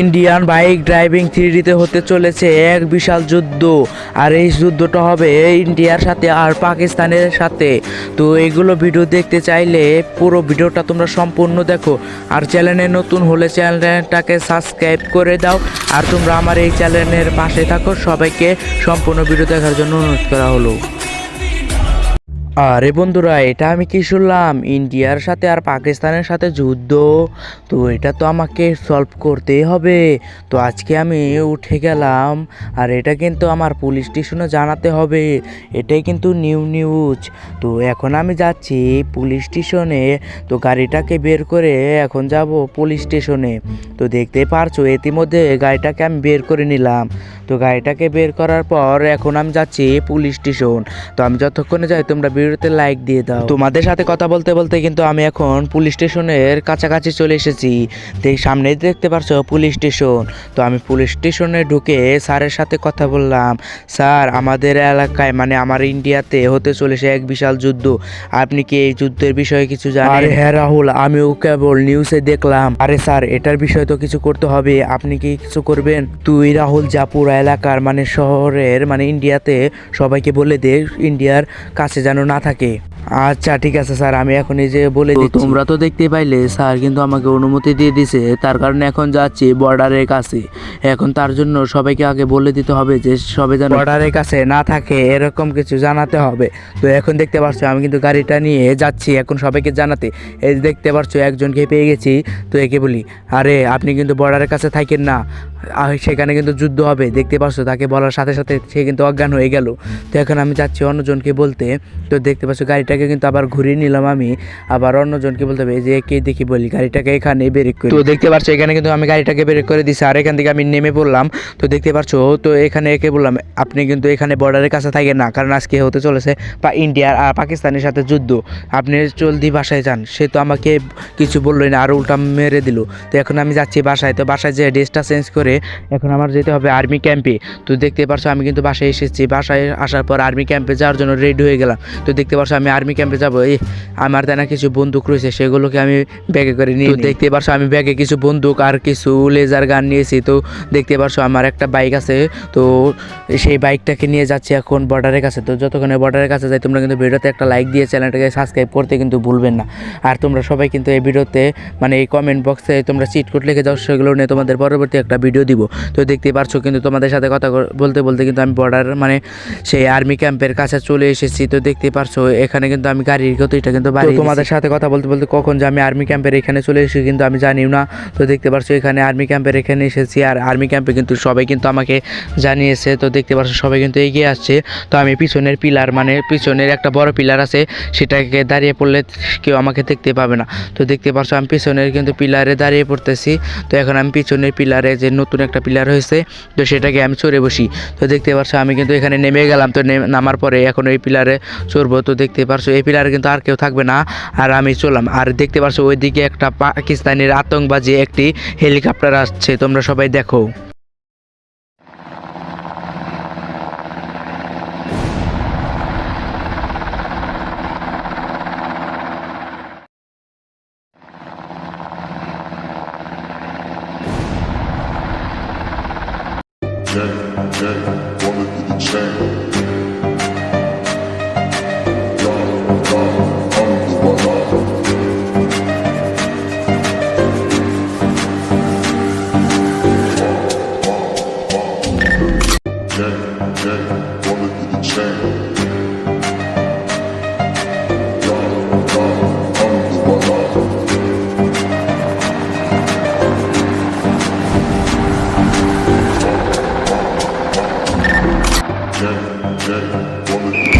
Indian bike driving থ্রিডিতে হতে চলেছে এক বিশাল যুদ্ধ। আর এই যুদ্ধটা হবে ইন্ডিয়ার সাথে আর পাকিস্তানের সাথে। তো এগুলো ভিডিও দেখতে চাইলে পুরো ভিডিওটা তোমরা সম্পূর্ণ দেখো। আর চ্যানেলে নতুন হলে চ্যানেলটাকে সাবস্ক্রাইব করে দাও। আর তোমরা আমার এই চ্যানেলের পাশে থাকো। সবাইকে সম্পূর্ণ ভিডিও দেখার জন্য অনুরোধ করা হলো। আরে বন্ধুরা, এটা আমি কি শুনলাম? ইন্ডিয়ার সাথে আর পাকিস্তানের সাথে যুদ্ধ? তো এটা তো আমাকে সলভ করতেই হবে। তো আজকে আমি উঠে গেলাম, আর এটা কিন্তু আমার পুলিশ স্টেশনে জানাতে হবে। এটাই কিন্তু নিউ নিউজ তো এখন আমি যাচ্ছি পুলিশ স্টেশনে তো গাড়িটাকে বের করে এখন যাব পুলিশ স্টেশনে তো দেখতে পারছ, ইতিমধ্যে গাড়িটাকে আমি বের করে নিলাম। তো গাড়িটাকে বের করার পর এখন আমি যাচ্ছি পুলিশ স্টেশন তো আমি যতক্ষণে যাই, তোমরা ভিডিওতে লাইক দিয়ে দাও। তোমাদের সাথে কথা বলতে বলতে কিন্তু আমি এখন পুলিশ স্টেশনের কাছাকাছি চলে এসেছি। দেখ সামনেই দেখতে পারছ পুলিশ স্টেশন তো আমি পুলিশ স্টেশনে ঢুকে স্যারের সাথে কথা বললাম। স্যার আমাদের এলাকায় মানে আমার ইন্ডিয়াতে হতে চলেছে এক বিশাল যুদ্ধ। আপনি কি এই যুদ্ধের বিষয়ে কিছু জানেন? আরে হ্যাঁ রাহুল আমিও কেবল নিউজে দেখলাম। আরে স্যার এটার বিষয়ে তো কিছু করতে হবে। আপনি কি কিছু করবেন? তুই রাহুল যা পুরো এলাকার মানে শহরের মানে ইন্ডিয়াতে সবাইকে বলে দে ইন্ডিয়ার কাছে যেন না থাকে। আচ্ছা ঠিক আছে স্যার আমি এখন এই যে বলে দিই তোমরা তো দেখতে পাইলে স্যার কিন্তু আমাকে অনুমতি দিয়ে দিছে তার কারণে এখন যাচ্ছি বর্ডারের কাছে। এখন তার জন্য সবাইকে আগে বলে দিতে হবে যে সবাই যেন বর্ডারের কাছে না থাকে এরকম কিছু জানাতে হবে। তো এখন দেখতে পাচ্ছ আমি কিন্তু গাড়িটা নিয়ে যাচ্ছি এখন সবাইকে জানাতে। এই দেখতে পাচ্ছ একজনকে পেয়ে গেছি। তো একে বলি আরে আপনি কিন্তু বর্ডারের কাছে থাকেন না। সেখানে কিন্তু যুদ্ধ হবে দেখতে পাচ্ছ তাকে বলার সাথে সাথে সে কিন্তু অজ্ঞান হয়ে গেল। তো এখন আমি যাচ্ছি অন্যজনকে বলতে। তো দেখতে পাচ্ছ গাড়িটাকে কিন্তু আবার ঘুরিয়ে নিলাম আমি। আবার অন্যজনকে বলতে হবে যে একে দেখি বলি, গাড়িটাকে এখানে ব্রেক করে। তো দেখতে পাচ্ছ এখানে কিন্তু আমি গাড়িটাকে ব্রেক করে দিছি, আর এখান থেকে আমি নেমে পড়লাম। তো দেখতে পাচ্ছ তো এখানে একে বললাম, আপনি কিন্তু এখানে বর্ডারের কাছে থাকেন না, কারণ আজকে হতে চলেছে বা ইন্ডিয়ার আর পাকিস্তানের সাথে যুদ্ধ। আপনি জলদি বাসায় যান। সে তো আমাকে কিছু বললোই না, আর উল্টা মেরে দিল। তো এখন আমি যাচ্ছি বাসায়। তো বাসায় যে ড্রেসটা চেঞ্জ করে এখন আমার যেতে হবে আর্মি ক্যাম্পে তো দেখতে পারছ, আমি কিন্তু বাসায় এসেছি। বাসায় আসার পর আর্মি ক্যাম্পে যাওয়ার জন্য রেডি হয়ে গেলাম। তো দেখতে পারছ, আমি আর্মি ক্যাম্পে যাব এই আমার তেনা কিছু বন্দুক রয়েছে সেগুলোকে আমি ব্যাগে করে নিয়ে দেখতে পারছ আমি ব্যাগে কিছু বন্দুক আর কিছু লেজার গান নিয়েছি তো দেখতে পারছ আমার একটা বাইক আছে তো সেই বাইকটাকে নিয়ে যাচ্ছি এখন বর্ডারের কাছে। তো যতক্ষণে বর্ডারের কাছে যাই তোমরা কিন্তু ভিডিওতে একটা লাইক দিয়ে চ্যানেলটাকে সাবস্ক্রাইব করতে কিন্তু ভুলবেন না। আর তোমরা সবাই কিন্তু এই ভিডিওতে মানে এই কমেন্ট বক্সে তোমরা চিট কোড লিখে যাও সেগুলো নিয়ে তোমাদের পরবর্তী একটা ভিডিও দিব। তো দেখতে পারছ কিন্তু তোমাদের সাথে কথা বলতে বলতে কিন্তু আমি বর্ডার মানে সেই আর্মি ক্যাম্পের কাছে চলে এসেছি। তো দেখতে পারছ এখানে কিন্তু আমি গাড়ির গতিটা কিন্তু বাড়িয়ে তোমাদের সাথে কথা বলতে বলতে কখন যে আমি আর্মি ক্যাম্পের এখানে চলে এসেছি কিন্তু আমি জানিও না। তো দেখতে পারছ এখানে আর্মি ক্যাম্পের এখানে এসেছি আর আর্মি ক্যাম্পে কিন্তু সবাই কিন্তু আমাকে জানিয়েছে। তো দেখতে পারছ সবাই কিন্তু এগিয়ে আসছে। তো আমি পিছনের পিলার মানে পিছনের একটা বড় পিলার আছে সেটাকে দাঁড়িয়ে পড়লে কেউ আমাকে দেখতে পাবে না। তো দেখতে পারছ আমি পিছনের কিন্তু পিলারে দাঁড়িয়ে পড়তেছি। তো এখন আমি পিছনের পিলারে যে নতুন একটা পিলার হয়েছে তো সেটাকে আমি চড়ে বসি। তো দেখতে পারছ আমি কিন্তু এখানে নেমে গেলাম। তো নামার পরে এখন এই পিলারে চড়বো। তো দেখতে পারছ, এই পিলারে কিন্তু আর কেউ থাকবে না। আর আমি চললাম। আর দেখতে পারছ, ওইদিকে একটা পাকিস্তানের আতঙ্কবাজি একটি হেলিকপ্টার আসছে। তোমরা সবাই দেখো। The. i want to through the chain. God, God, falling through my life. Chain, chain, falling through